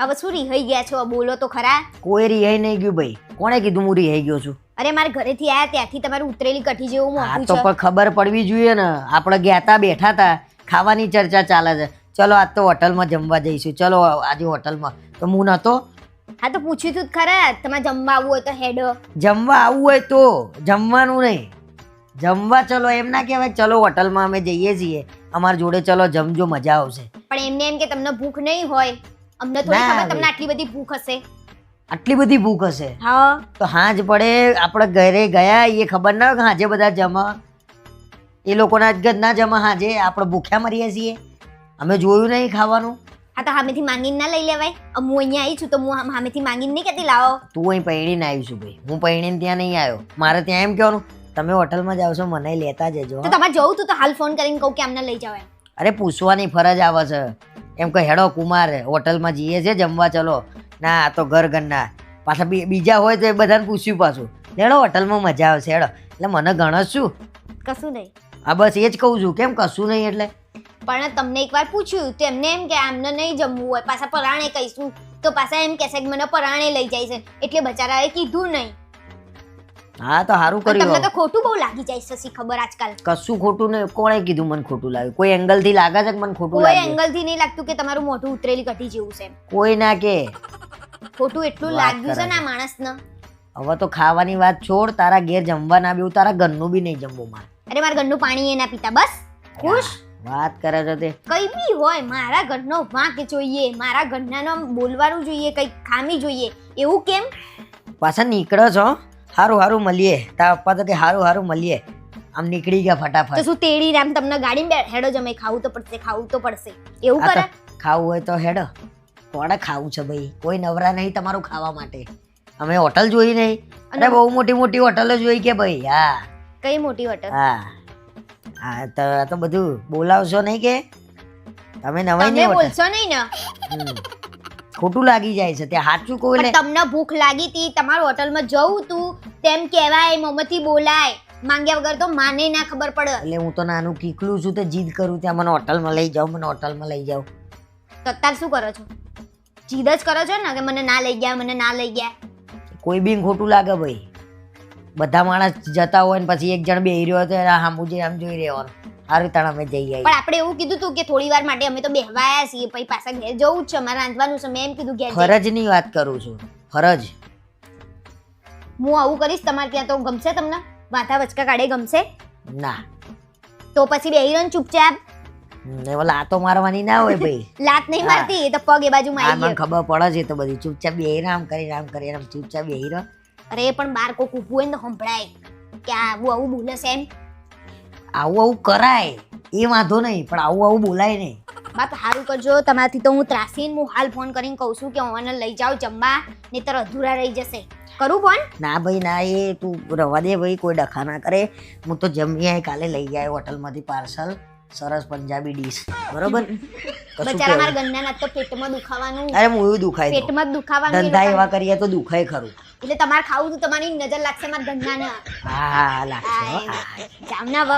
હવે શું રિહાઈ ગયા છો? બોલો તો ખરા. કોઈ રિહાઈ નહીં ગયું ભાઈ. કોણે કીધું હું રિહાઈ ગયો છું? અરે મારા ઘરેથી આયા ત્યાંથી તમારું ઉતરેલી કઠી જેવું મોટું છે તો પણ ખબર પડવી જોઈએ ને. આપણે ગયા બેઠા હતા ખાવાની ચર્ચા ચાલે છે. ચલો આજ તો હોટલમાં જમવા જઈશું. ચલો આજે હોટલમાં. તો હું નતો? હા તો પૂછ્યું તું ખરા. તમારે જમવા આવવું હોય તો હેડો. જમવા આવવું હોય તો. જમવાનું નહીં. જમવા ચલો એમ ના કહેવાય. ચલો હોટલમાં અમે જઈએ છીએ. અમારા જોડે ચલો જમજો મજા આવશે. પણ એમને એમ કે તમને ભૂખ નહીં હોય. અમને થોડી ના ખબર આવે. તમને આટલી બધી ભૂખ હશે? આટલી બધી ભૂખ હશે? હા. તો હાજ પડે આપણે ઘરે ગયા એ ખબર ના હોય કે હાંજે બધા જમા. એ લોકોના જ ના જમા હાજે આપણે ભૂખ્યા મરીએ છીએ. અમે જોયું નહીં ખાવાનું. હા તો સામેથી માંગીને ના લઈ લેવાય. અમ હું અહીંયા આવી છું તો હું સામ- સામેથી માંગીને નહીં કહેતી લાવો. તું અહીં પૈણીને આવીશું ભાઈ. હું પૈણીને ત્યાં નહીં આવ્યો મારે ત્યાં એમ કહેવાનું તમે હોટલમાં જાવ છો મને લેતા જજો. તો હો. તમારે જવું તું તો હાલ ફોન કરીને કહું કે અમને લઈ જાવ એમ અરે પૂછવાની ફરજ આવે છે. એમ કે હેડો કુમાર હોટલમાં જઈએ છે જમવા ચલો. ના આ તો ઘર ઘરના. પાછા બીજા હોય તો એ બધાને પૂછ્યું પાછું. હેડો હોટલમાં મજા આવશે હેડો. એટલે મને ગણો શું? કશું નહીં. હા બસ એ જ કહું છું. કેમ કશું નહીં એટલે? પણ તમને એકવાર પૂછ્યું તો એમને એમ કે આમને નહીં જમવું હોય પાછા પરાણે કહીશું. તો પાછા એમ કહેશે કે મને પરાણે લઈ જાય છે. એટલે બચારાએ કીધું નહીં. હા તો સારું કર્યું તમને તો ખોટું બહુ લાગી જાય સસી ખબર આજકાલ. કશું ખોટું નહીં કોણે કીધું મને ખોટું લાગ્યું કોઈ એંગલથી લાગે છે કે મને ખોટું કોઈ એંગલથી નહીં લાગતું કે તમારું મોઢું ઉતરેલી કઢી જેવું છે કોઈ ના કે. ખોટું એટલું લાગ્યું છે ના ને. માણસને. હવે તો ખાવાની વાત છોડ તારા ઘેર જમવા ના બેવું તારા ઘરનું બી નહીં જમવું મારે. અરે મારા ઘરનું પાણી એ ના પીતા બસ? ખુશ? વાત કરે છે તે. કઈ બી હોય મારા ઘરનો વાંક જોઈએ મારા ઘરના બોલવાનું જોઈએ કઈ ખામી જોઈએ એવું કેમ? પાછા નીકળો છો. હારું હારું મળીએ. તારા પપ્પા તો કે હારું હારું મળીએ. આમ નીકળી ગયા તો ફટાફટ શું તેડી રામ તમને ગાડીમાં હેડો જમે ખાવું તો પડશે ખાવું તો પડશે. એવું કરે? ખાવું હોય તો હેડો. કોણે ખાવું છે ભાઈ? કોઈ નવરા નહીં તમારું ખાવા માટે. અમે હોટલ જોઈ નહીં. અને- બહુ મોટી મોટી હોટલો જોઈ કે ભાઈ? હા. કઈ મોટી હોટલ? હા. હા તો આ તો બધું બોલાવશો નહીં કે? તમે નવાઈ નહીં બોલશો નહીં ને. ખોટું લાગી જાય છે તે સાચું કોઈ પણ તમને ભૂખ લાગી હતી તમારું હોટલમાં જવું તું તેમ કહેવાય મોમથી બોલાય. માંગ્યા વગર તો માને ના ખબર પડે. એટલે હું તો નાનું કીકલું છું તો જીદ કરું ત્યાં મને હોટલમાં લઈ જાઓ મને હોટલમાં લઈ જાઓ. તો અત્યારે શું કરો છો? જીદ જ કરો છો ને કે મને ના લઈ ગયા મને ના લઈ ગયા? કોઈ બી ખોટું લાગે ભાઈ. બધા માણસ જતા હોય ને પછી એક જણ બે રહ્યો હતો એના સામું જે આમ જોઈ રહેવાનું. સારું તાણ અમે જઈ પણ આપણે એવું કીધું તું કે થોડી વાર માટે અમે તો બેહવાયા છીએ પછી પાછા ઘેર જવું જ છે મારે રાંધવાનું છે મેં એમ કીધું ઘેર જઈ. ફરજની વાત કરું છું ફરજ. હું આવું કરીશ તમારે ત્યાં તો ગમશે તમને? વાથા વચકા કાઢે ગમશે? ના. તો પછી બેહી રહો ચૂપચાપ? ને ઓલા આતો મારવાની ના હોય ભાઈ. લાત નહીં હા. મારતી એ તો પગ એ બાજુ આ મને ખબર પડે છે તો બધી. ચૂપચાપ બેહી રામ કરી રામ કરી રામ ચૂપચાપ બેહી રહો. અરે પણ બાર કોક ઊભું હોય ને તો સંભળાય. કે આ આવું આવું બોલે છે એમ? આવું આવું કરાય એ વાંધો નહીં પણ આવું આવું બોલાય નહીં. બાપ સારું કરજો. તમારાથી તો હું ત્રાસીને હું હાલ ફોન કરીને કહું છું કે ઓને લઈ જાઓ જમવા નહીતર અધૂરા રહી જશે. કરું ફોન ના ભાઈ ના એ તું રવા દે ભાઈ કોઈ ડખા ના કરે. હું તો જમી આય કાલે લઈ જાય હોટલમાંથી પાર્સલ. સરસ પંજાબી ડીશ. બરોબર? બચારા મારા? ગન્ના તો પેટમાં દુખાવાનું. અરે હું એવું દુખાય પેટમાં દુખાવાનું ધંધા એવા કરીએ તો દુખાય ખરું. એટલે તમારે ખાવું તો તમારી નજર લાગશે મારા ધંધાના. હા લાગશે જામના વ